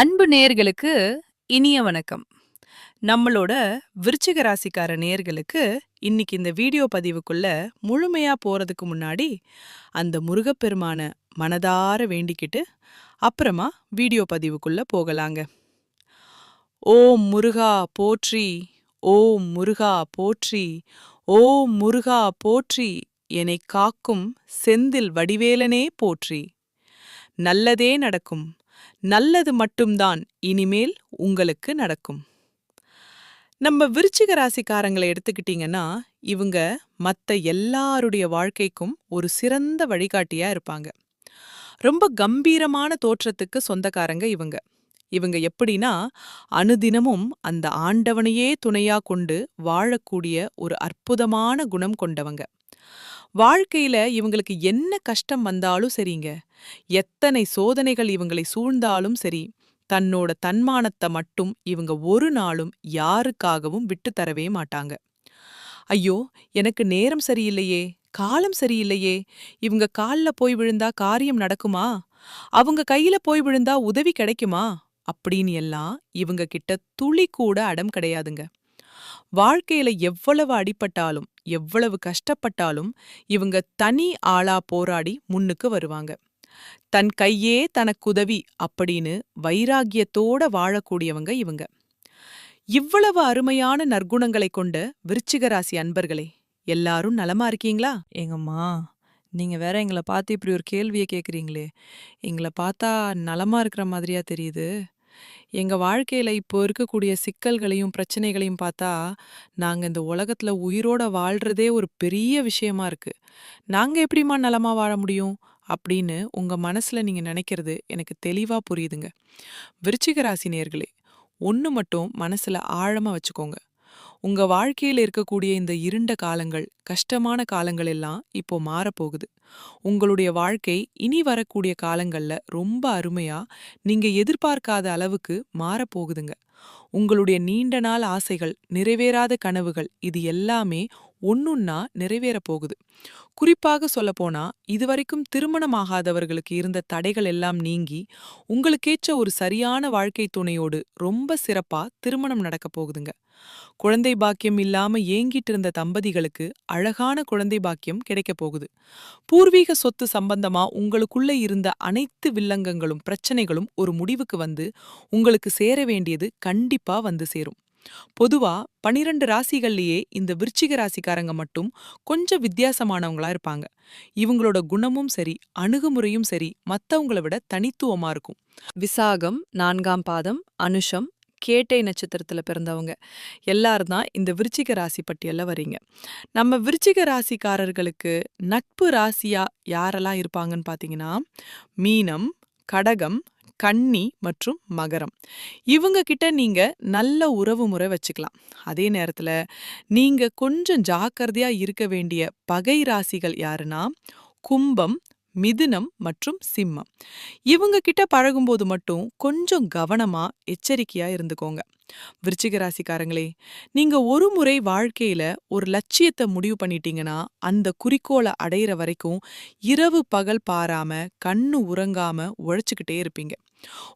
அன்பு நேயர்களுக்கு இனிய வணக்கம். நம்மளோட விருச்சிக ராசிக்கார நேயர்களுக்கு இன்னைக்கு இந்த வீடியோ பதிவுக்குள்ள முழுமையா போறதுக்கு முன்னாடி அந்த முருகப்பெருமான மனதார வேண்டிக்கிட்டு அப்புறமா வீடியோ பதிவுக்குள்ள போகலாங்க. ஓம் முருகா போற்றி ஓம் முருகா போற்றி ஓம் முருகா போற்றி என்னை காக்கும் செந்தில் வடிவேலனே போற்றி. நல்லதே நடக்கும். நல்லது மட்டும்தான் இனிமேல் உங்களுக்கு நடக்கும். நம்ம விருச்சிக ராசிக்காரங்களை எடுத்துக்கிட்டீங்கன்னா இவங்க மத்த எல்லாருடைய வாழ்க்கைக்கும் ஒரு சிறந்த வழிகாட்டியா இருப்பாங்க. ரொம்ப கம்பீரமான தோற்றத்துக்கு சொந்தக்காரங்க இவங்க. இவங்க எப்படின்னா அனுதினமும் அந்த ஆண்டவனையே துணையா கொண்டு வாழக்கூடிய ஒரு அற்புதமான குணம் கொண்டவங்க. வாழ்க்கையில இவங்களுக்கு என்ன கஷ்டம் வந்தாலும் சரிங்க. எத்தனை சோதனைகள் இவங்களை சூழ்ந்தாலும் சரி தன்னோட தன்மானத்தை மட்டும் இவங்க ஒரு நாளும் யாருக்காகவும் விட்டு தரவே மாட்டாங்க. ஐயோ எனக்கு நேரம் சரியில்லையே காலம் சரியில்லையே இவங்க கால்ல போய் விழுந்தா காரியம் நடக்குமா? அவங்க கையில போய் விழுந்தா உதவி கிடைக்குமா? அப்படின்னு எல்லாம் இவங்க கிட்ட துளி கூட அடம் கிடையாதுங்க. வாழ்க்கையில எவ்வளவு அடிபட்டாலும் எவ்வளவு கஷ்டப்பட்டாலும் இவங்க தனி ஆளா போராடி முன்னுக்கு வருவாங்க. தன் கையே தனக்குதவி அப்படின்னு வைராகியத்தோட வாழக்கூடியவங்க இவங்க. இவ்வளவு அருமையான நற்குணங்களை கொண்ட விருச்சிகராசி அன்பர்களே எல்லாரும் நலமா இருக்கீங்களா? எங்கம்மா நீங்க வேற எங்கள பார்த்து இப்படி ஒரு கேள்விய கேக்குறீங்களே. எங்கள பார்த்தா நலமா இருக்கிற மாதிரியா தெரியுது. எங்க வாழ்க்கையில இப்போ இருக்கக்கூடிய சிக்கல்களையும் பிரச்சனைகளையும் பார்த்தா நாங்க இந்த உலகத்துல உயிரோட வாழ்றதே ஒரு பெரிய விஷயமா இருக்கு. நாங்க எப்படிம்மா நலமா வாழ முடியும்? அப்படின்னு உங்க மனசுல நீங்க நினைக்கிறது எனக்கு தெளிவா புரியுதுங்க. விருச்சிக ராசி நேர்களே ஒன்று மட்டும் மனசுல ஆழமா வச்சுக்கோங்க. உங்க வாழ்க்கையில இருக்கக்கூடிய இந்த இருண்ட காலங்கள் கஷ்டமான காலங்கள் எல்லாம் இப்போ மாறப்போகுது. உங்களுடைய வாழ்க்கை இனி வரக்கூடிய காலங்கள்ல ரொம்ப அருமையா நீங்க எதிர்பார்க்காத அளவுக்கு மாறப்போகுதுங்க. உங்களுடைய நீண்ட நாள் ஆசைகள் நிறைவேறாத கனவுகள் இது எல்லாமே ஒன்னுன்னா நிறைவேறப் போகுது. குறிப்பாக சொல்லப்போனா இதுவரைக்கும் திருமணமாகாதவர்களுக்கு இருந்த தடைகள் எல்லாம் நீங்கி உங்களுக்கேற்ற ஒரு சரியான வாழ்க்கை துணையோடு ரொம்ப சிறப்பா திருமணம் நடக்கப் போகுதுங்க. குழந்தை பாக்கியம் இல்லாம ஏங்கிட்டு இருந்த தம்பதிகளுக்கு அழகான குழந்தை பாக்கியம் கிடைக்க போகுது. பூர்வீக சொத்து சம்பந்தமா உங்களுக்குள்ள இருந்த அனைத்து வில்லங்கங்களும் பிரச்சனைகளும் ஒரு முடிவுக்கு வந்து உங்களுக்கு சேர வேண்டியது கண்டிப்பா வந்து சேரும். பொதுவா பனிரெண்டு ராசிகள்லயே இந்த விருச்சிக ராசிக்காரங்க மட்டும் கொஞ்சம் வித்தியாசமானவங்களா இருப்பாங்க. இவங்களோட குணமும் சரி அணுகுமுறையும் சரி மத்தவங்கள விட தனித்துவமா இருக்கும். விசாகம் நான்காம் பாதம் அனுஷம் கேட்டை நட்சத்திரத்துல பிறந்தவங்க. எல்லாரும் தான் இந்த விருச்சிக ராசி பட்டியல்ல வரீங்க. நம்ம விருச்சிக ராசிக்காரர்களுக்கு நட்பு ராசியா யாரெல்லாம் இருப்பாங்கன்னு பாத்தீங்கன்னா மீனம் கடகம் கன்னி மற்றும் மகரம். இவங்க கிட்ட நீங்க நல்ல உறவு முறை வச்சுக்கலாம். அதே நேரத்துல நீங்க கொஞ்சம் ஜாக்கிரதையா இருக்க வேண்டிய பகை ராசிகள் யாருன்னா கும்பம் மிதுனம் மற்றும் சிம்மம். இவங்க கிட்ட பழகும்போது மட்டும் கொஞ்சம் கவனமா எச்சரிக்கையா இருந்துக்கோங்க. விருச்சிக ராசிக்காரங்களே நீங்க ஒரு முறை வாழ்க்கையில ஒரு லட்சியத்தை முடிவு பண்ணிட்டீங்கன்னா அந்த குறிக்கோளை அடையிற வரைக்கும் இரவு பகல் பாராம கண்ணு உறங்காம உழைச்சுக்கிட்டே இருப்பீங்க.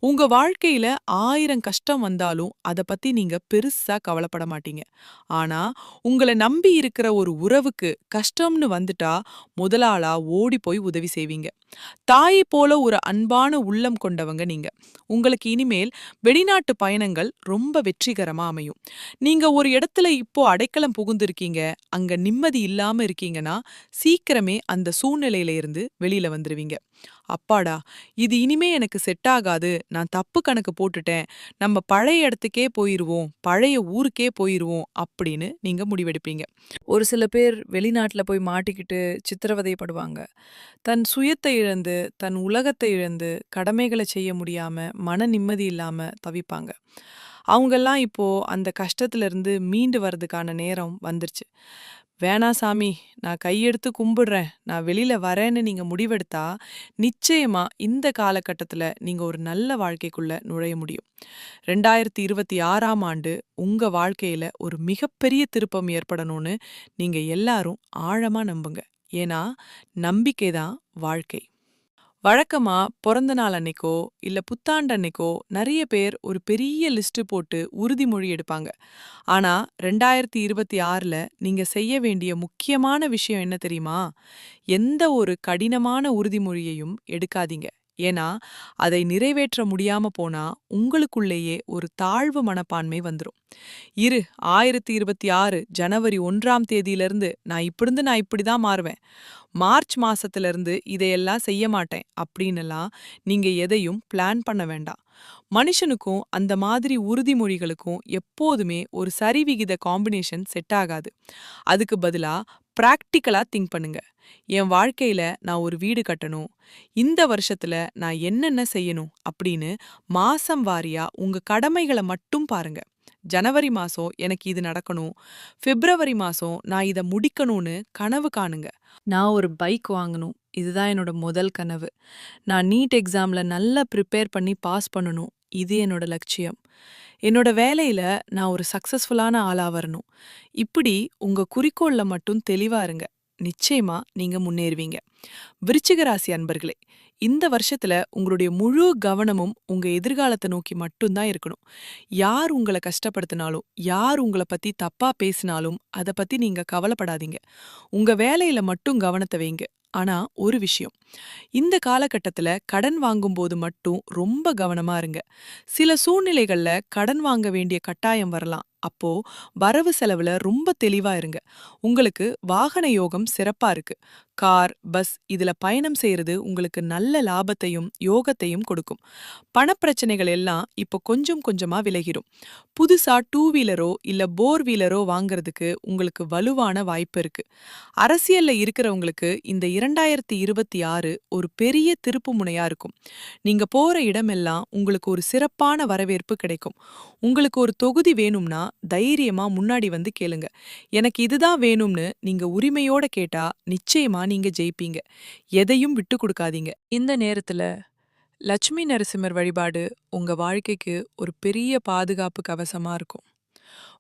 உங்க வாழ்க்கையில ஆயிரம் கஷ்டம் வந்தாலும் அத பத்தி நீங்க பெருசா கவலைப்பட மாட்டீங்க. ஆனா உங்களை நம்பி இருக்கிற ஒரு உறவுக்கு கஷ்டம்னு வந்துட்டா முதலாளா ஓடி போய் உதவி செய்வீங்க. தாயை போல ஒரு அன்பான உள்ளம் கொண்டவங்க நீங்க. உங்களுக்கு இனிமேல் வெளிநாட்டு பயணங்கள் ரொம்ப வெற்றிகரமா அமையும். நீங்க ஒரு இடத்துல இப்போ அடைக்கலம் புகுந்திருக்கீங்க அங்க நிம்மதி இல்லாம இருக்கீங்கன்னா சீக்கிரமே அந்த சூழ்நிலையில இருந்து வெளியில வந்துருவீங்க. அப்பாடா இது இனிமே எனக்கு செட் ஆகாது. நான் தப்பு கணக்கு போட்டுட்டேன். நம்ம பழைய இடத்துக்கே போயிடுவோம் பழைய ஊருக்கே போயிடுவோம் அப்படின்னு நீங்க முடிவெடுப்பீங்க. ஒரு சில பேர் வெளிநாட்டில் போய் மாட்டிக்கிட்டு சித்திரவதைப்படுவாங்க. தன் சுயத்தை இழந்து தன் உலகத்தை இழந்து கடமைகளை செய்ய முடியாம மன நிம்மதி இல்லாம தவிப்பாங்க. அவங்கெல்லாம் இப்போ அந்த கஷ்டத்துலேருந்து மீண்டு வர்றதுக்கான நேரம் வந்துருச்சு. வேணா சாமி நான் கையெடுத்து கும்பிடுறேன். நான் வெளியில வரேன்னு நீங்க முடிவெடுத்தா நிச்சயமா இந்த காலகட்டத்துல நீங்க ஒரு நல்ல வாழ்க்கைக்குள்ள நுழைய முடியும். ரெண்டாயிரத்தி இருபத்தி ஆறாம் ஆண்டு உங்க வாழ்க்கையில ஒரு மிகப்பெரிய திருப்பம் ஏற்படணும்னு நீங்க எல்லாரும் ஆழமா நம்புங்க. ஏன்னா நம்பிக்கை தான் வாழ்க்கை. வழக்கமா பிறந்த நாள் அன்னைக்கோ இல்ல புத்தாண்டு அன்னைக்கோ நிறைய பேர் ஒரு பெரிய லிஸ்ட் போட்டு உறுதிமொழி எடுப்பாங்க. ஆனா ரெண்டாயிரத்தி இருபத்தி ஆறுல நீங்க செய்ய வேண்டிய முக்கியமான விஷயம் என்ன தெரியுமா? எந்த ஒரு கடினமான உறுதிமொழியையும் எடுக்காதீங்க. ஏன்னா அதை நிறைவேற்ற முடியாம போனா உங்களுக்குள்ளேயே ஒரு தாழ்வு மனப்பான்மை வந்துரும். இரு ஆயிரத்தி இருபத்தி ஆறு ஜனவரி ஒன்றாம் தேதியிலிருந்து நான் இப்படிருந்து நான் இப்படி தான் மாறுவேன். மார்ச் மாசத்துல இருந்து இதையெல்லாம் செய்ய மாட்டேன் அப்படின்னுலாம் நீங்க எதையும் பிளான் பண்ண வேண்டாம். மனுஷனுக்கும் அந்த மாதிரி உறுதிமொழிகளுக்கும் எப்போதுமே ஒரு சரிவிகித காம்பினேஷன் செட் ஆகாது. அதுக்கு பதிலா பிராக்டிக்கலா திங்க் பண்ணுங்க. என் வாழ்க்கையில நான் ஒரு வீடு கட்டணும். இந்த வருஷத்துல நான் என்னென்ன செய்யணும் அப்படின்னு மாசம் வாரியா உங்க கடமைகளை மட்டும் பாருங்க. ஜனவரி மாசம் எனக்கு இது நடக்கணும். பிப்ரவரி மாசம் நான் இதை முடிக்கணும்னு கனவு காணுங்க. நான் ஒரு பைக் வாங்கணும். இதுதான் என்னோட முதல் கனவு. நான் நீட் எக்ஸாம்ல நல்லா ப்ரிப்பேர் பண்ணி பாஸ் பண்ணணும். இது என்னோட லட்சியம். என்னோட வேலையில நான் ஒரு சக்சஸ்ஃபுல்லான ஆளா வரணும். இப்படி உங்க குறிக்கோள்ல மட்டும் தெளிவா இருங்க. நிச்சயமா நீங்க முன்னேறுவீங்க. விருச்சிக ராசி அன்பர்களே இந்த வருஷத்துல உங்களுடைய முழு கவனமும் உங்க எதிர்காலத்தை நோக்கி மட்டும்தான் இருக்கணும். யார் உங்களை கஷ்டப்படுத்தினாலும் யார் உங்களை பத்தி தப்பா பேசினாலும் அதை பத்தி நீங்க கவலைப்படாதீங்க. உங்க வேலையில மட்டும் கவனத்தை வைங்க. ஆனா ஒரு விஷயம். இந்த காலகட்டத்துல கடன் வாங்கும்போது மட்டும் ரொம்ப கவனமா இருங்க. சில சூழ்நிலைகள்ல கடன் வாங்க வேண்டிய கட்டாயம் வரலாம். அப்போ வரவு செலவுல ரொம்ப தெளிவா இருங்க. உங்களுக்கு வாகன யோகம் சிறப்பா இருக்கு. கார் பஸ் இதுல பயணம் செய்யறது உங்களுக்கு நல்ல லாபத்தையும் யோகத்தையும் கொடுக்கும். பணப்பிரச்சனைகள் எல்லாம் இப்போ கொஞ்சம் கொஞ்சமா விலகிரும். புதுசா டூ வீலரோ இல்ல போர் வீலரோ வாங்குறதுக்கு உங்களுக்கு வலுவான வாய்ப்பு இருக்கு. அரசியல்ல இருக்கிறவங்களுக்கு இந்த இரண்டாயிரத்தி இருபத்தி ஆறு ஒரு பெரிய திருப்பு முனையா இருக்கும். நீங்க போற இடமெல்லாம் உங்களுக்கு ஒரு சிறப்பான வரவேற்பு கிடைக்கும். உங்களுக்கு ஒரு தொகுதி வேணும்னா தைரியமா முன்னாடி வந்து கேளுங்க. எனக்கு இதுதான் வேணும்னு நீங்க உரிமையோட கேட்டா நிச்சயமா நீங்க ஜெயிப்பீங்க. எதையும் விட்டு கொடுக்காதீங்க. இந்த நேரத்துல லட்சுமி நரசிம்மர் வழிபாடு உங்க வாழ்க்கைக்கு ஒரு பெரிய பாதுகாப்பு கவசமா இருக்கும்.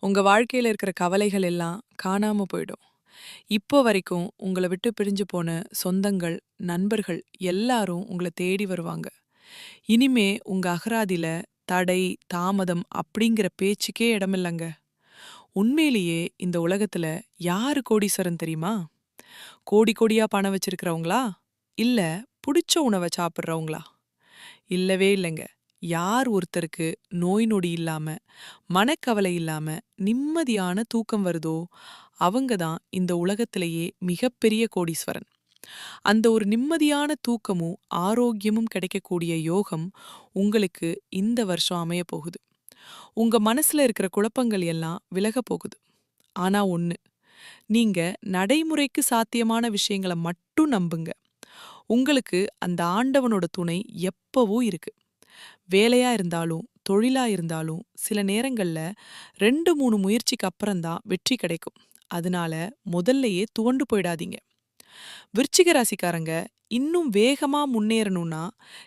உங்க வாழ்க்கையில இருக்கிற கவலைகள் எல்லாம் காணாம போயிடும். இப்போ வரைக்கும் உங்களை விட்டு பிரிஞ்சு போன சொந்தங்கள் நண்பர்கள் எல்லாரும் உங்களை தேடி வருவாங்க. இனிமே உங்க அகராதியில தடை தாமதம் அப்படிங்கிற பேச்சுக்கே இடமில்லைங்க. உண்மையிலேயே இந்த உலகத்துல யாரு கோடீஸ்வரன் தெரியுமா? கோடி கோடியா பணம் வச்சிருக்கிறவங்களா? இல்ல புடிச்ச உணவை சாப்பிட்றவங்களா? இல்லவே இல்லைங்க. யார் ஒருத்தருக்கு நோய் நொடி இல்லாம மனக்கவலை இல்லாம நிம்மதியான தூக்கம் வருதோ அவங்க தான் இந்த உலகத்திலேயே மிகப்பெரிய கோடீஸ்வரன். அந்த ஒரு நிம்மதியான தூக்கமும் ஆரோக்கியமும் கிடைக்கக்கூடிய யோகம் உங்களுக்கு இந்த வருஷம் அமைய போகுது. உங்க மனசுல இருக்கிற குழப்பங்கள் எல்லாம் விலக போகுது. ஆனா ஒண்ணு நீங்க நடைமுறைக்கு சாத்தியமான விஷயங்களை மட்டும் நம்புங்க. உங்களுக்கு அந்த ஆண்டவனோட துணை எப்பவும் இருக்கு. வேலையா இருந்தாலும் தொழிலா இருந்தாலும் சில நேரங்கள்ல ரெண்டு மூணு முயற்சிக்கு அப்புறம்தான் வெற்றி கிடைக்கும். அதனால முதல்லயே துவண்டு போயிடாதீங்க. விருச்சிக ராசிக்காரங்க இன்னும் வேகமா முன்னேறணும்னா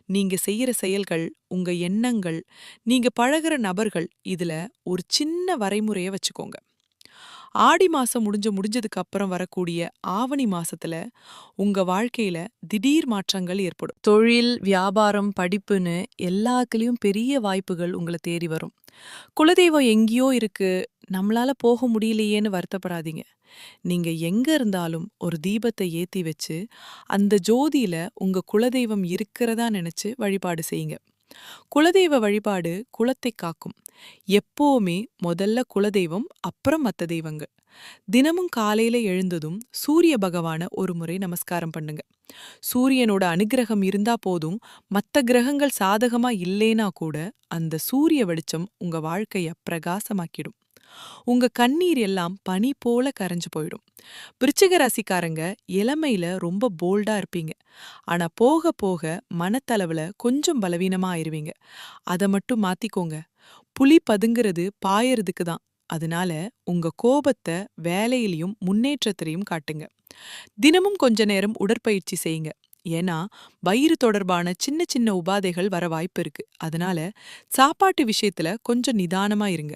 நீங்க செய்யற செயல்கள் உங்க எண்ணங்கள் நீங்க பழகுற நபர்கள் இதுல ஒரு சின்ன வரைமுறைய வச்சுக்கோங்க. ஆடி மாசம் முடிஞ்ச முடிஞ்சதுக்கு அப்புறம் வரக்கூடிய ஆவணி மாசத்துல உங்க வாழ்க்கையில திடீர் மாற்றங்கள் ஏற்படும். தொழில் வியாபாரம் படிப்புன்னு எல்லாத்துலயும் பெரிய வாய்ப்புகள் உங்களை தேடி வரும். குலதெய்வம் எங்கேயோ இருக்கு நம்மளால போக முடியலையேன்னு வருத்தப்படாதீங்க. நீங்க எங்க இருந்தாலும் ஒரு தீபத்தை ஏத்தி வச்சு அந்த ஜோதியில உங்க குலதெய்வம் இருக்கிறதா நினைச்சு வழிபாடு செய்யுங்க. குலதெய்வ வழிபாடு குலத்தை காக்கும். எப்போவுமே முதல்ல குலதெய்வம் அப்புறம் மத்த தெய்வங்கள். தினமும் காலையில எழுந்ததும் சூரிய பகவான ஒரு முறை நமஸ்காரம் பண்ணுங்க. சூரியனோட அனுகிரகம் இருந்தா போதும் மத்த கிரகங்கள் சாதகமா இல்லேனா கூட அந்த சூரிய வெளிச்சம் உங்க வாழ்க்கைய பிரகாசமாக்கிடும். உங்க கண்ணீர் எல்லாம் பனி போல கரைஞ்சு போயிடும். விருச்சிக ராசிக்காரங்க இளமையில ரொம்ப போல்டா இருப்பீங்க. ஆனா போக போக மனத்தளவுல கொஞ்சம் பலவீனமா ஆயிருவீங்க. அத மட்டும் மாத்திக்கோங்க. புலி பதுங்கிறது பாயறதுக்கு தான். அதனால உங்க கோபத்தை வேலையிலையும் முன்னேற்றத்திலையும் காட்டுங்க. தினமும் கொஞ்ச நேரம் உடற்பயிற்சி செய்யுங்க. ஏன்னா வயிறு தொடர்பான சின்ன சின்ன உபாதைகள் வர வாய்ப்பு இருக்கு. அதனால சாப்பாட்டு விஷயத்துல கொஞ்சம் நிதானமா இருங்க.